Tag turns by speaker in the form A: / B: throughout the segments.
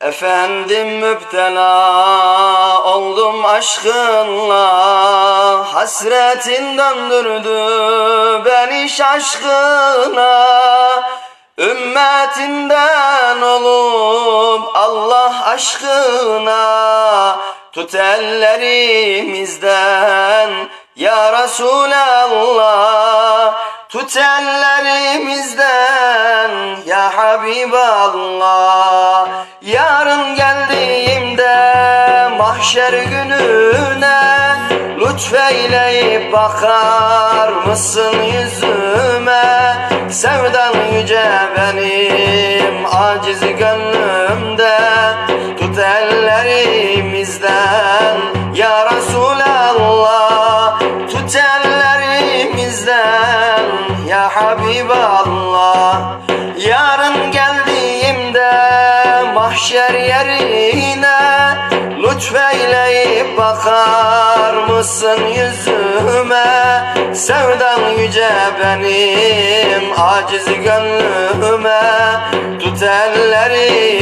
A: Efendim müptela oldum aşkınla Hasretin döndürdü beni şaşkına. Ümmetinden olup Allah aşkına Tut ellerimizden ya Resulallah. Tut ellerimizden ya Habiballah Lütfeyleyip bakar mısın yüzüme? Sevdan yüce benim aciz gönlümde. Tut ellerimizden ya Resulallah. Tut ellerimizden ya Habiballah. Yarın geldiğimde mahşer yerine Lütfeyleyip bakar mısın yüzüme? Sevdan yüce benim aciz gönlüme. Tut ellerimizden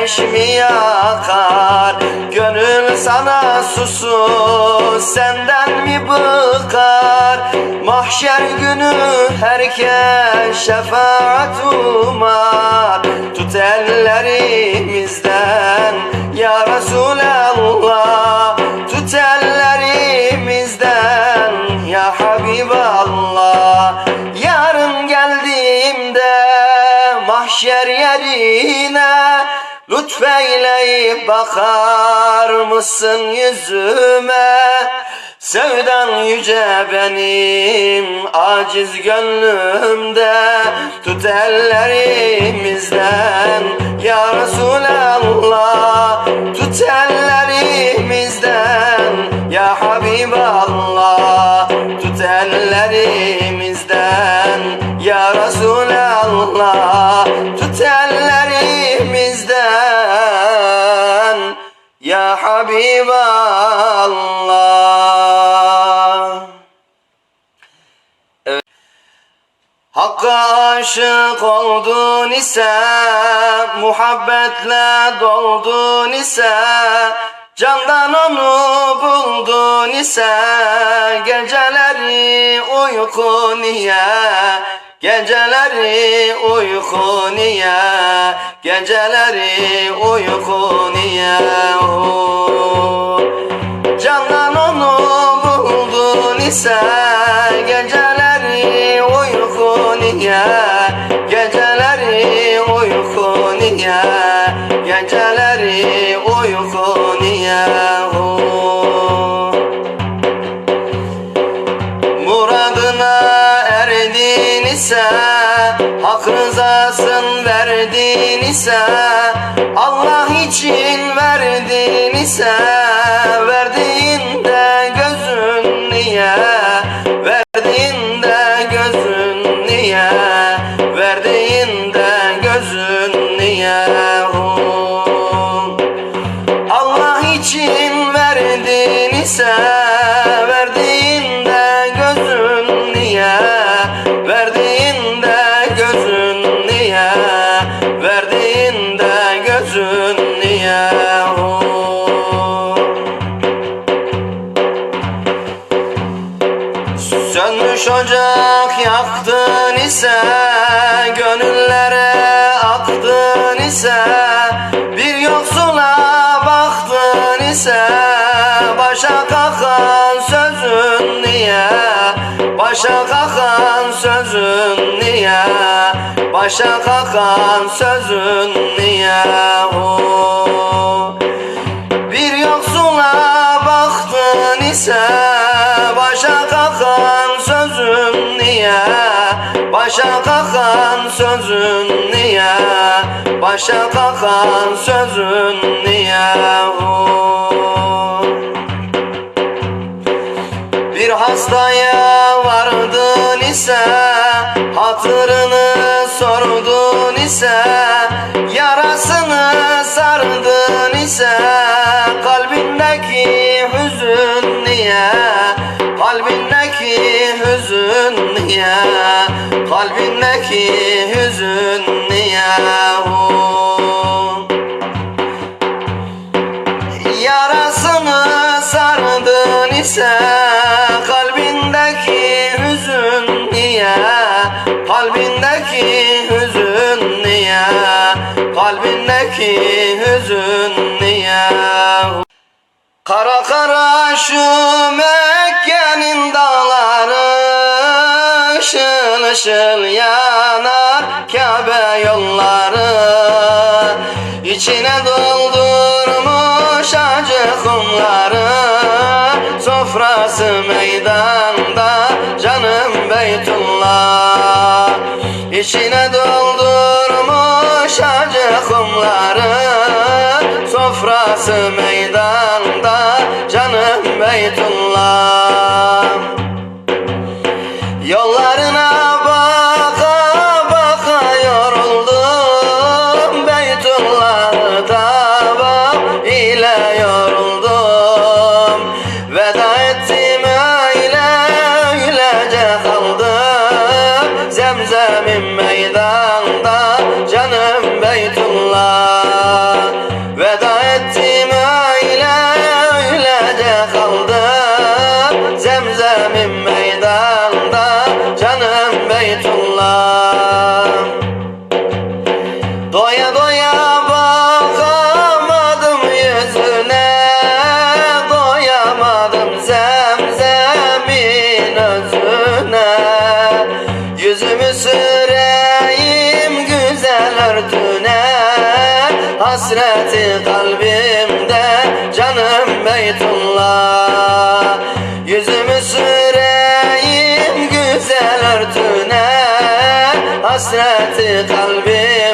A: ateş mi yakar Gönül sana susuz senden mi bıkar? Mahşer günü herkes şefaat umar. Tut ellerimizden ya Resulallah. Tut ellerimizden ya Habiballah. Yarın geldiğimde mahşer yerine Lütfeyleyip bakar mısın yüzüme? Sevdan yüce benim aciz gönlümde. Tut ellerimizden ya Habiballah Hakka aşık oldun ise Muhabbetle doldun ise Candan onu buldun ise Geceleri uyku niye Geceleri uyku niye? Geceleri uyku niye? Oh. Onu buldun ise Geceleri uyku niye? Geceleri uyku niye? Geceleri uyku verdin ise Allah için verdin ise Verdiğinde gözün niye? Verdiğinde gözün niye? Verdiğinde gözün niye. Allah için verdin ise Sönmüş ocak yaktın ise Gönüllere aktın ise Bir yoksula baktın ise Başa kakan sözün niye? Başa kakan sözün niye? Başa kakan sözün niye? Oh. Bir yoksula baktın ise Başa kakan sözün niye Başa kakan sözün niye. Bir hastaya vardın ise Hatırını sordun ise Yarasını sardın ise kalbindeki hüzün niye? Kalbindeki hüzün niye? Kara kara şu Mekke'nin dağları ışıl ışıl yanar Kabe yolları. İçine İçine doldurmuş acı kumları Sofrası meydanda canım Beytullah Hasreti kalbimde canım Beytullah. Yüzümü süreyim güzel örtüne. Hasreti kalbimde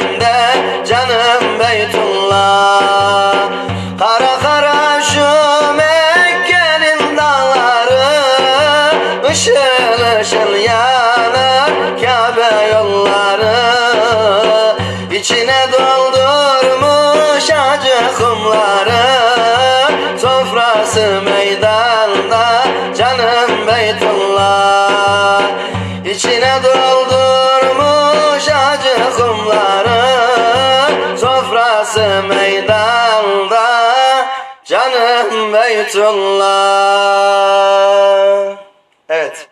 A: Beytullah İçine doldurmuş acı kumları. Sofrası meydanda canım Beytullah. Evet.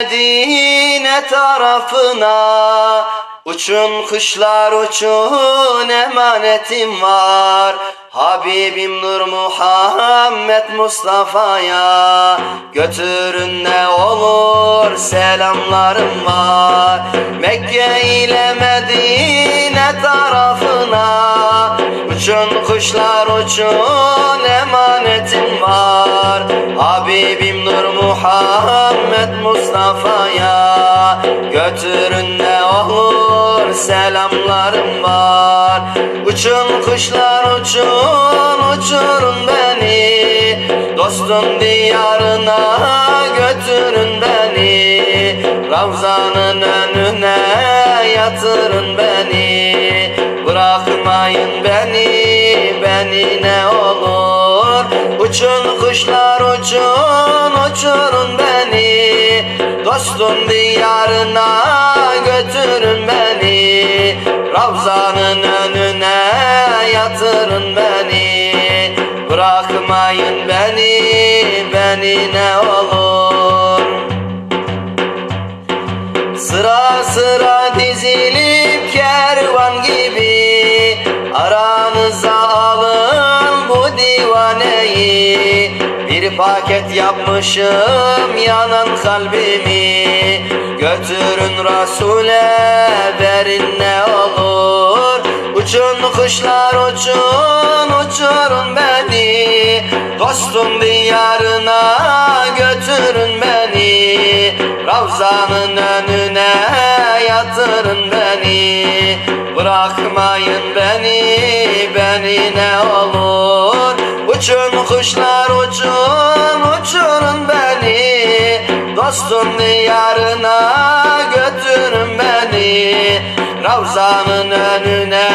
A: Medine tarafına Uçun kuşlar uçun emanetim var. Habibim Nur Muhammed Mustafa'ya. Götürün ne olur selamlarım var. Mekke ile Medine tarafına. Uçun kuşlar uçun emanetim var. Habibim Nur Muhammed Mustafa'ya. Götürün ne olur selamlarım var. Uçun kuşlar uçun uçurun beni. Dostun diyarına götürün beni. Ravzanın önüne yatırın beni. Bırakmayın beni, beni ne olur. Uçun kuşlar uçun, uçurun beni. Dostun diyarına götürün beni Ravzanın önüne yatırın beni. Bırakmayın beni, beni ne olur. Sıra sıra dizilip kervan Paket yapmışım yanan kalbimi. Götürün Resul'e verin ne olur. Uçun kuşlar uçun uçurun beni. Dostum diyarına götürün beni. Ravzanın önüne yatırın beni. Bırakmayın beni, beni ne olur Uçun kuşlar uçun, uçurun beni. Dostum diyarına götürün beni. Ravzanın önüne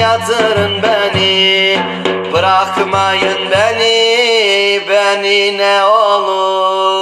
A: yatırın beni. Bırakmayın beni, beni ne olur